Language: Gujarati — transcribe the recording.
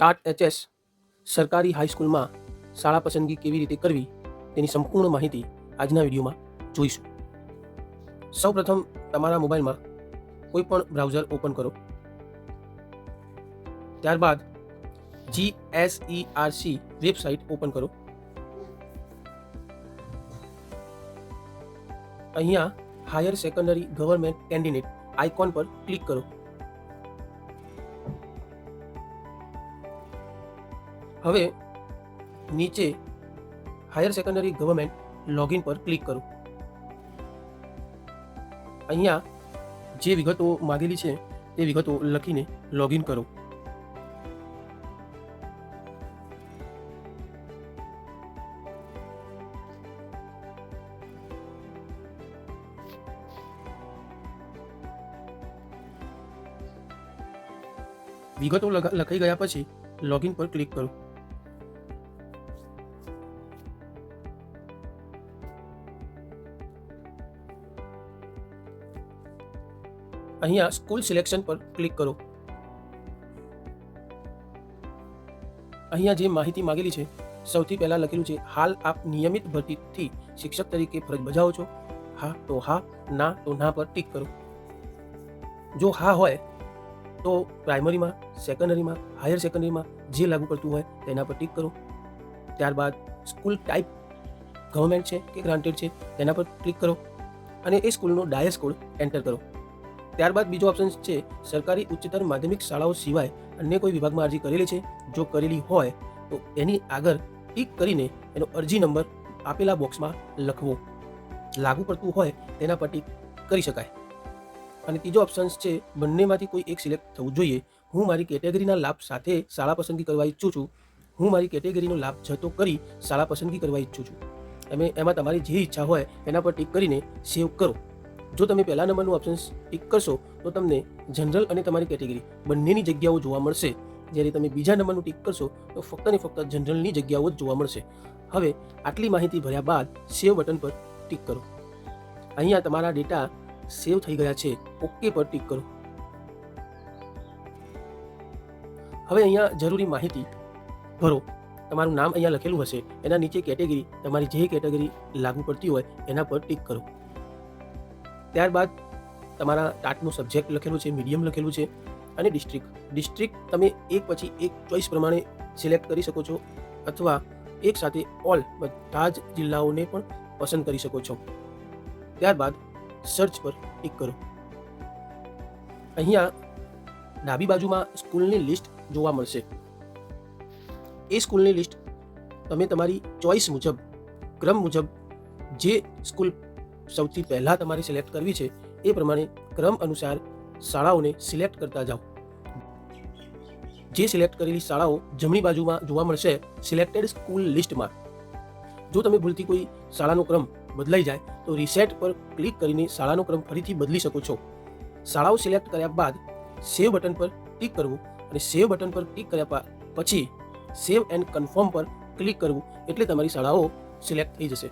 ટાટ એચએસ સરકારી હાઈસ્કૂલમાં શાળા પસંદગી કેવી રીતે કરવી તેની સંપૂર્ણ માહિતી આજના વિડીયોમાં જોઈશું. સૌપ્રથમ તમારા મોબાઈલમાં કોઈ પણ બ્રાઉઝર ઓપન કરો. ત્યારબાદ જીએસઈઆરસી વેબસાઇટ ઓપન કરો. અહીંયા higher secondary government candidate icon પર ક્લિક કરો. હવે નીચે હાયર સેકન્ડરી ગવર્મેન્ટ લોગિન પર ક્લિક કરો. અહીંયા જે વિગતો માગેલી છે તે વિગતો લખીને લોગિન કરો. વિગતો લખા- લખાઈ ગયા પછી લોગિન પર ક્લિક કરો. અહીંયા સ્કૂલ સિલેક્શન પર ક્લિક કરો. અહીંયા જે માહિતી માંગેલી છે, સૌથી પહેલાં લખેલું છે, હાલ આપ નિયમિત ભરતીથી શિક્ષક તરીકે ફરજ બજાવો છો. હા તો હા, ના તો ના પર ટીક કરો. જો હા હોય, તો પ્રાઇમરીમાં, સેકન્ડરીમાં, હાયર સેકન્ડરીમાં જે લાગુ પડતું હોય તેના પર ટીક કરો. ત્યારબાદ સ્કૂલ ટાઈપ ગવર્મેન્ટ છે કે ગ્રાન્ટેડ છે તેના પર ક્લિક કરો. અને એ સ્કૂલનો ડાયસ કોડ એન્ટર કરો. ત્યારબાદ બીજો ઓપ્શન છે, સરકારી ઉચ્ચતર માધ્યમિક શાળાઓ સિવાય અન્ય કોઈ વિભાગમાં અરજી કરેલી છે? જો કરેલી હોય, તો એની આગળ ટીક કરીને એનો અરજી નંબર આપેલા બોક્સમાં લખવો. લાગુ પડતું હોય તેના પર ટીક કરી શકાય. અને ત્રીજો ઓપ્શન છે, બંનેમાંથી કોઈ એક સિલેક્ટ થવું જોઈએ. હું મારી કેટેગરીના લાભ સાથે શાળા પસંદગી કરવા ઈચ્છું છું. હું મારી કેટેગરીનો લાભ જતો કરી શાળા પસંદગી કરવા ઈચ્છું છું. તમે એમાં તમારી જે ઈચ્છા હોય એના પર ટીક કરીને સેવ કરો. જો તમે પહેલા નંબરનું ઓપ્શન ટિક કરશો, તો તમને જનરલ અને તમારી કેટેગરી બંનેની જગ્યાઓ જોવા મળશે. જ્યારે તમે બીજા નંબરનું ટિક કરશો, તો ફક્ત ને ફક્ત જનરલની જગ્યાઓ જ જોવા મળશે. હવે આટલી માહિતી ભર્યા બાદ સેવ બટન પર ટિક કરો. અહીંયા તમારા ડેટા સેવ થઈ ગયા છે. ઓકે પર ટિક કરો. હવે અહીંયા જરૂરી માહિતી ભરો. તમારું નામ અહીંયા લખેલું હશે. એના નીચે કેટેગરી તમારી જે કેટેગરી લાગુ પડતી હોય, એના પર ટિક કરો. ત્યારબાદ તમારા ટાટનું સબ્જેક્ટ લખેલું છે, મીડિયમ લખેલું છે અને ડિસ્ટ્રિક્ટ. ડિસ્ટ્રિક્ટ તમે એક પછી એક ચોઈસ પ્રમાણે સિલેક્ટ કરી શકો છો અથવા એક સાથે ઓલ બધા જ જિલ્લાઓને પણ પસંદ કરી શકો છો. ત્યારબાદ સર્ચ પર ક્લિક કરો. અહીંયા ડાબી બાજુમાં સ્કૂલની લિસ્ટ જોવા મળશે. એ સ્કૂલની લિસ્ટ તમે તમારી ચોઈસ મુજબ, ક્રમ મુજબ જે સ્કૂલ સૌથી પહેલાં તમારે સિલેક્ટ કરવી છે એ પ્રમાણે ક્રમ અનુસાર શાળાઓને સિલેક્ટ કરતા જાઓ. જે સિલેક્ટ કરેલી શાળાઓ જમણી બાજુમાં જોવા મળશે સિલેક્ટેડ સ્કૂલ લિસ્ટમાં જો તમે ભૂલથી કોઈ શાળાનો ક્રમ બદલાઈ જાય, તો રીસેટ પર ક્લિક કરીને શાળાનો ક્રમ ફરીથી બદલી શકો છો. શાળાઓ સિલેક્ટ કર્યા બાદ સેવ બટન પર ક્લિક કરવું અને સેવ બટન પર ક્લિક કર્યા પછી સેવ એન્ડ કન્ફર્મ પર ક્લિક કરવું એટલે તમારી શાળાઓ સિલેક્ટ થઈ જશે.